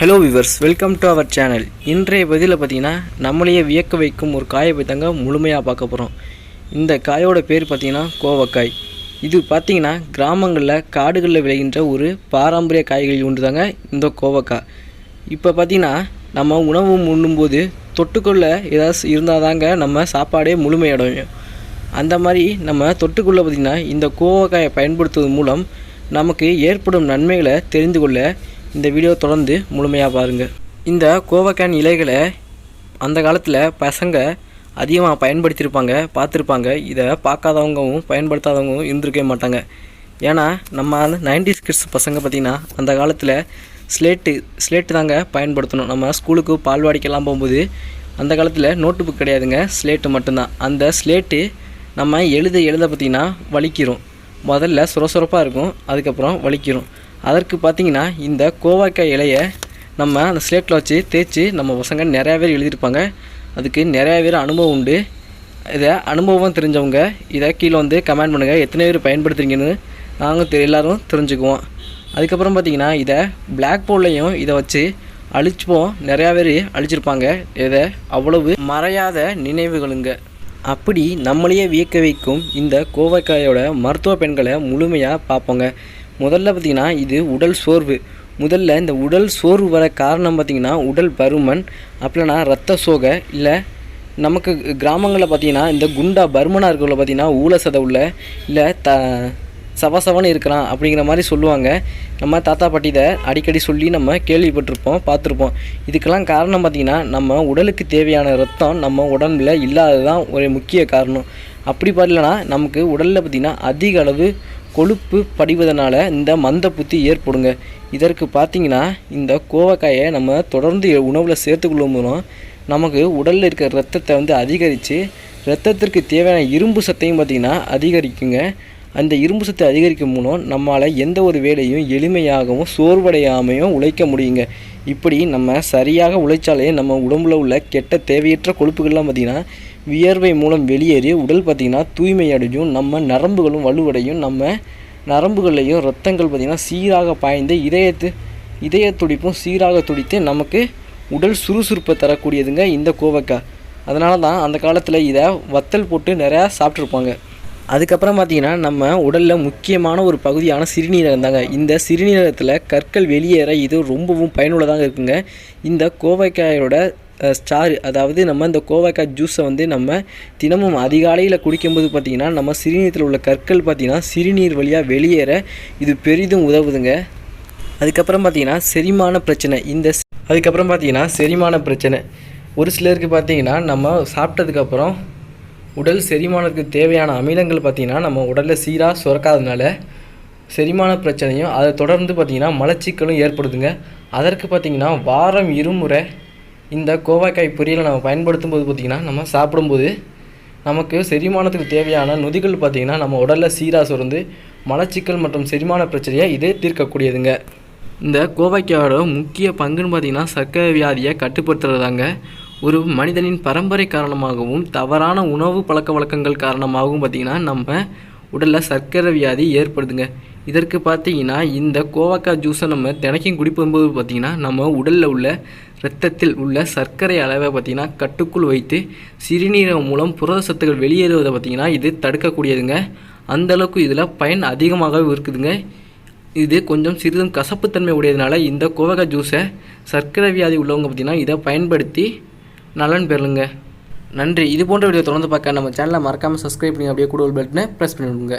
Hello viewers welcome to our channel இன்றைய பதிலில் பார்த்தீங்கன்னா நம்மளையே வியக்க வைக்கும் ஒரு காயை பற்றி தாங்க முழுமையாக பார்க்க போகிறோம் இந்த காயோட பேர் பார்த்திங்கன்னா கோவக்காய். இது பார்த்திங்கன்னா கிராமங்களில் காடுகளில் விளைகின்ற ஒரு பாரம்பரிய காய்கறி ஒன்று தாங்க இந்த கோவக்காய். இப்போ பார்த்தீங்கன்னா நம்ம உணவு உண்ணும்போது தொட்டுக்குள்ளே ஏதாவது இருந்தால் தாங்க நம்ம சாப்பாடே முழுமையடையும். அந்த மாதிரி நம்ம தொட்டுக்குள்ளே பார்த்திங்கன்னா இந்த கோவக்காயை பயன்படுத்துவதன் மூலம் நமக்கு ஏற்படும் நன்மைகளை தெரிந்து கொள்ள இந்த வீடியோ தொடர்ந்து முழுமையாக பாருங்கள் இந்த கோவக்கான் இலைகளை அந்த காலத்தில் பசங்க அதிகமாக பயன்படுத்தியிருப்பாங்க பார்த்துருப்பாங்க. இதை பார்க்காதவங்கவும் பயன்படுத்தாதவங்களும் இருந்திருக்கவே மாட்டாங்க. ஏன்னா நம்ம அந்த நைன்டிஸ் கிட்ஸ் பசங்க பார்த்திங்கன்னா அந்த காலத்தில் ஸ்லேட்டு ஸ்லேட்டு தாங்க பயன்படுத்தணும். நம்ம ஸ்கூலுக்கு பால்வாடிக்கெல்லாம் போகும்போது அந்த காலத்தில் நோட்டு புக் கிடையாதுங்க. ஸ்லேட்டு மட்டும்தான். அந்த ஸ்லேட்டு நம்ம எழுத எழுத பார்த்திங்கன்னா வலிக்கிறோம். முதல்ல சுரசுரப்பாக இருக்கும் அதுக்கப்புறம் வலிக்கிறோம். அதற்கு பார்த்திங்கன்னா இந்த கோவாக்காய் இலையை நம்ம அந்த ஸ்லேட்டில் வச்சு தேய்ச்சி நம்ம பசங்க நிறையா பேர் எழுதியிருப்பாங்க. அதுக்கு நிறையா பேர் அனுபவம் உண்டு. இதை அனுபவம் தெரிஞ்சவங்க இதை கீழே வந்து கமெண்ட் பண்ணுங்கள் எத்தனை பேர் பயன்படுத்துகிறீங்கன்னு நாங்கள் தெ எல்லோரும் தெரிஞ்சுக்குவோம். அதுக்கப்புறம் பார்த்திங்கன்னா இதை பிளாக் போர்ட்லேயும் இதை வச்சு அழிச்சுப்போம். நிறையா பேர் அழிச்சிருப்பாங்க. இதை அவ்வளவு மறையாத நினைவுகளுங்க. அப்படி நம்மளையே வியக்க வைக்கும் இந்த கோவைக்காயோட மருத்துவ பெண்களை முழுமையாக பார்ப்போங்க. முதல்ல பார்த்திங்கன்னா இது உடல் சோர்வு. முதல்ல இந்த உடல் சோர்வு வர காரணம் பார்த்திங்கன்னா உடல் பருமன் அப்படின்னா ரத்த சோகை இல்லை நமக்கு கிராமங்களில் பார்த்திங்கன்னா இந்த குண்டா பருமனாக இருக்கிறவங்கள பார்த்திங்கன்னா ஊழசதை உள்ள இல்லை த சவசவன்னு இருக்கிறான் அப்படிங்கிற மாதிரி சொல்லுவாங்க. நம்ம தாத்தா பாட்டி இதை அடிக்கடி சொல்லி நம்ம கேள்விப்பட்டிருப்போம் பார்த்துருப்போம். இதுக்கெல்லாம் காரணம் பார்த்திங்கன்னா நம்ம உடலுக்கு தேவையான ரத்தம் நம்ம உடம்புல இல்லாதது தான் ஒரு முக்கிய காரணம். அப்படி பார்த்திங்கன்னா நமக்கு உடலில் பார்த்திங்கன்னா அதிக அளவு கொழுப்பு படிவதனால இந்த மந்த புத்தி ஏற்படுங்க. இதற்கு பார்த்திங்கன்னா இந்த கோவக்காயை நம்ம தொடர்ந்து உணவில் சேர்த்துக்கொள்ளும் மூலம் நமக்கு உடலில் இருக்கிற ரத்தத்தை வந்து அதிகரித்து ரத்தத்திற்கு தேவையான இரும்பு சத்தையும் பார்த்திங்கன்னா அதிகரிக்குங்க. அந்த இரும்பு சத்தை அதிகரிக்கும் மூலம் நம்மளால் எந்த ஒரு வேலையும் எளிமையாகவும் சோர்வடையாமையும் உழைக்க முடியுங்க. இப்படி நம்ம சரியாக உழைச்சாலே நம்ம உடம்புல உள்ள கெட்ட தேவையற்ற கொழுப்புகள்லாம் பார்த்திங்கன்னா வியர்வை மூலம் வெளியேறி உடல் பார்த்திங்கன்னா தூய்மை அடையும் நம்ம நரம்புகளும் வலுவடையும் நம்ம நரம்புகள்லையும் ரத்தங்கள் பார்த்திங்கன்னா சீராக பாய்ந்து இதயத்து இதய துடிப்பும் சீராக துடித்து நமக்கு உடல் சுறுசுறுப்பை தரக்கூடியதுங்க இந்த கோவக்காய். அதனால தான் அந்த காலத்தில் இதை வத்தல் போட்டு நிறையா சாப்பிட்ருப்பாங்க அதுக்கப்புறம் பார்த்திங்கன்னா நம்ம உடலில் முக்கியமான ஒரு பகுதியான சிறுநீரகம் தாங்க. இந்த சிறுநீரகத்தில் கற்கள் வெளியேற இது ரொம்பவும் பயனுள்ளதாக இருக்குங்க. இந்த கோவைக்காயோட ஸ்டார் அதாவது நம்ம இந்த கோவைக்காய் ஜூஸை வந்து நம்ம தினமும் அதிகாலையில் குடிக்கும்போது பார்த்திங்கன்னா நம்ம சிறுநீரத்தில் உள்ள கற்கள் பார்த்திங்கன்னா சிறுநீர் வழியாக வெளியேற இது பெரிதும் உதவுதுங்க. அதுக்கப்புறம் பார்த்திங்கன்னா செரிமான பிரச்சனை. இந்த அதுக்கப்புறம் பார்த்திங்கன்னா செரிமான பிரச்சனை. ஒரு சிலருக்கு பார்த்திங்கன்னா நம்ம சாப்பிட்டதுக்கப்புறம் உடல் செரிமானத்துக்கு தேவையான அமிலங்கள் பார்த்திங்கன்னா நம்ம உடலில் சீராக சுரக்காததுனால செரிமான பிரச்சனையும் அதை தொடர்ந்து பார்த்திங்கன்னா மலச்சிக்கலும் ஏற்படுதுங்க. அதற்கு பார்த்திங்கன்னா வாரம் இருமுறை இந்த கோவாக்காய் பொரியலை நம்ம பயன்படுத்தும் போது பார்த்திங்கன்னா நம்ம சாப்பிடும்போது நமக்கு செரிமானத்துக்கு தேவையான நொதிகள் பார்த்திங்கன்னா நம்ம உடலில் சீராக சுரந்து மலச்சிக்கல் மற்றும் செரிமான பிரச்சனையை இது தீர்க்கக்கூடியதுங்க. இந்த கோவைக்காயோட முக்கிய பங்குன்னு பார்த்திங்கன்னா சர்க்கரை வியாதியை கட்டுப்படுத்துறதாங்க ஒரு மனிதனின் பரம்பரை காரணமாகவும் தவறான உணவு பழக்க வழக்கங்கள் காரணமாகவும் பார்த்திங்கன்னா நம்ம உடலில் சர்க்கரை வியாதி ஏற்படுதுங்க. இதற்கு பார்த்தீங்கன்னா இந்த கோவக்காய் ஜூஸை நம்ம தினைக்கும் குடிக்கும்போது பார்த்திங்கன்னா நம்ம உடலில் உள்ள இரத்தத்தில் உள்ள சர்க்கரை அளவை பார்த்திங்கன்னா கட்டுக்குள் வைத்து சிறுநீரகம் மூலம் புரத சத்துக்கள் வெளியேறுவதை பார்த்திங்கன்னா இது தடுக்கக்கூடியதுங்க. அந்தளவுக்கு இதில் பயன் அதிகமாகவே இருக்குதுங்க. இது கொஞ்சம் சிறிதும் கசப்புத்தன்மை உடையதுனால இந்த கோவக்காய் ஜூஸை சர்க்கரை வியாதி உள்ளவங்க பார்த்திங்கன்னா இதை பயன்படுத்தி நலன் பெறுங்க நன்றி. இது போன்ற வீடியோ தொடர்ந்து பார்க்க நம்ம சேனலை மறக்காமல் சப்ஸ்கிரைப் பண்ணி அப்படியே கூட ஒரு பெல்ட்னு ப்ரெஸ் பண்ணிவிடுங்க